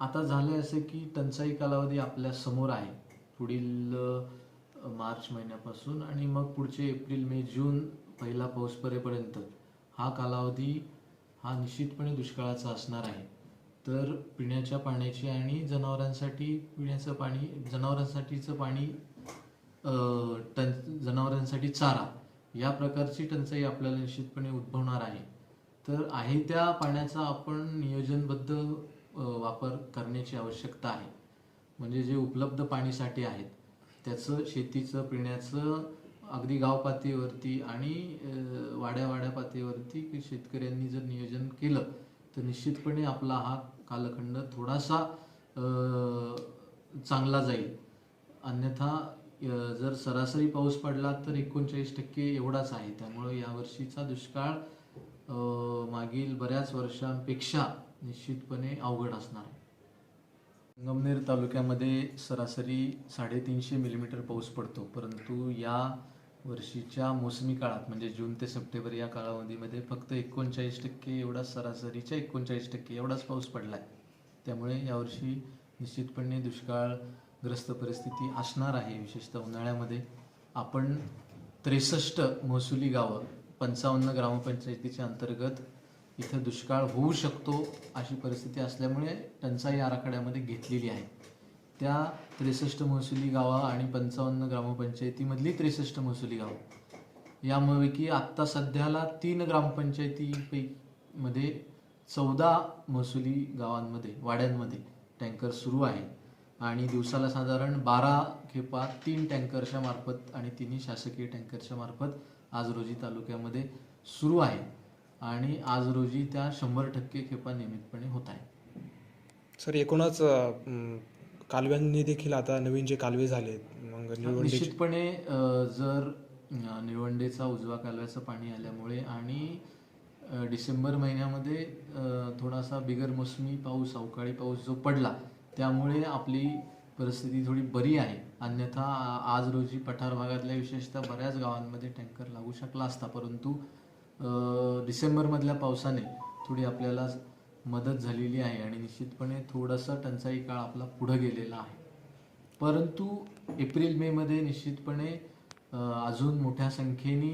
आता झालं असं की टंचाई कालावधी आपल्यासमोर आहे. पुढील मार्च महिन्यापासून आणि मग पुढचे एप्रिल मे जून पहिला पाऊस परेपर्यंत. हा कालावधी हा निश्चितपणे दुष्काळाचा असणार आहे. तर पिण्याच्या पाण्याची आणि जनावरांसाठी पिण्याचं पाणी जनावरांसाठीचं पाणी टं जनावरांसाठी चारा या प्रकारची टंचाई आपल्याला निश्चितपणे उद्भवणार आहे. तर आहे त्या पाण्याचा आपण नियोजनबद्ध वापर करण्याची आवश्यकता आहे. म्हणजे जे उपलब्ध पाणीसाठे आहेत त्याचं शेतीचं पिण्याचं अगदी गाव पातळीवरती आणि वाड्यावाड्या वाड्या वाड्या पातळीवरती की शेतकऱ्यांनी जर नियोजन केलं तर निश्चितपणे आपला हा कालखंड थोडासा चांगला जाईल. अन्यथा जर सरासरी पाऊस पडला तर एकोणचाळीस टक्के एवढाच आहे. त्यामुळे यावर्षीचा दुष्काळ मागील बऱ्याच वर्षांपेक्षा निश्चितपणे अवघड असणार. आहे संगमनेर तालुक्यामध्ये सरासरी साडेतीनशे मिलीमीटर पाऊस पडतो. परंतु या वर्षीच्या मोसमी काळात म्हणजे जून ते सप्टेंबर या कालावधीमध्ये फक्त एकोणचाळीस टक्के एवढा सरासरीच्या एकोणचाळीस टक्के एवढाच पाऊस पडला आहे त्यामुळे यावर्षी निश्चितपणे दुष्काळग्रस्त परिस्थिती असणार आहे. विशेषतः उन्हाळ्यामध्ये आपण त्रेसष्ट महसुली गावं पंचावन्न ग्रामपंचायतीच्या अंतर्गत इथं दुष्काळ होऊ शकतो अशी परिस्थिती असल्यामुळे टंचाई आराखड्यामध्ये घेतलेली आहे. त्या त्रेसष्ट महसुली गावा आणि पंचावन्न ग्रामपंचायतीमधली त्रेसष्ट महसुली गावं. यापैकी आत्ता सध्याला तीन ग्रामपंचायतीपैकीमध्ये चौदा महसुली गावांमध्ये वाड्यांमध्ये टँकर सुरू आहे. आणि दिवसाला साधारण बारा खेपा तीन टँकरच्या मार्फत आणि तिन्ही शासकीय टँकरच्या मार्फत आज रोजी तालुक्यामध्ये सुरू आहे. आणि आज रोजी त्या शंभर टक्के खेपा नियमितपणे होत आहे सर एकूणच कालव्यांनी देखील आता नवीन जे कालवे झाले मग निश्चितपणे जर अ, निळवंडेचा उजवा कालव्याचं पाणी आल्यामुळे आणि डिसेंबर महिन्यामध्ये थोडासा बिगर मोसमी पाऊस अवकाळी पाऊस जो पडला त्यामुळे आपली परिस्थिती थोडी बरी आहे. अन्यथा आज रोजी पठार भागातल्या विशेषतः बऱ्याच गावांमध्ये टँकर लागू शकला असता परंतु डिसेंबरमधल्या पावसाने थोडी आपल्याला मदत झालेली आहे आणि निश्चितपणे थोडासा टंचाई काळ आपला पुढं गेलेला आहे. परंतु एप्रिल मे मध्ये निश्चितपणे अजून मोठ्या संख्येने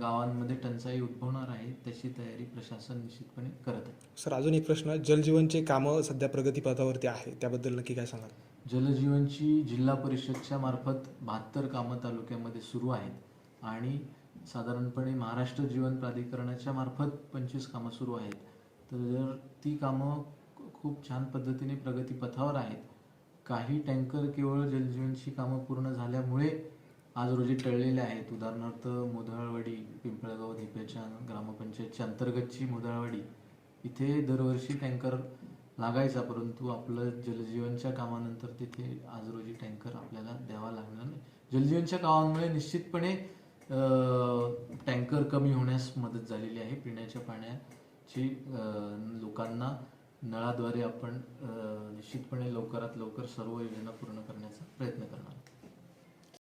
गावांमध्ये टंचाई उद्भवणार आहे त्याची तयारी प्रशासन निश्चितपणे करत आहे. सर अजून एक प्रश्न. जलजीवनचे कामं सध्या प्रगतीपथावरती आहे त्याबद्दल नक्की काय सांगाल? जलजीवनची जिल्हा परिषदच्या मार्फत बहात्तर कामं तालुक्यामध्ये सुरू आहेत आणि साधारणपणे महाराष्ट्र जीवन प्राधिकरणाच्या मार्फत पंचवीस कामं सुरू आहेत. तर जर ती कामं खूप छान पद्धतीने प्रगतीपथावर आहेत काही टँकर केवळ जलजीवनची कामं पूर्ण झाल्यामुळे आज रोजी टळलेले आहेत. उदाहरणार्थ मोधळवाडी पिंपळगाव धिप्याच्या ग्रामपंचायतच्या अंतर्गतची मुधळवाडी इथे दरवर्षी टँकर लागायचा परंतु आपलं जलजीवनच्या कामानंतर तिथे आज रोजी टँकर आपल्याला द्यावा लागणार नाही. जलजीवनच्या कामामुळे निश्चितपणे टँकर कमी होण्यास मदत झालेली आहे पिण्याच्या पाण्याची. लोकांना नळाद्वारे आपण निश्चितपणे लवकरात लवकर सर्व योजना पूर्ण करण्याचा प्रयत्न करणार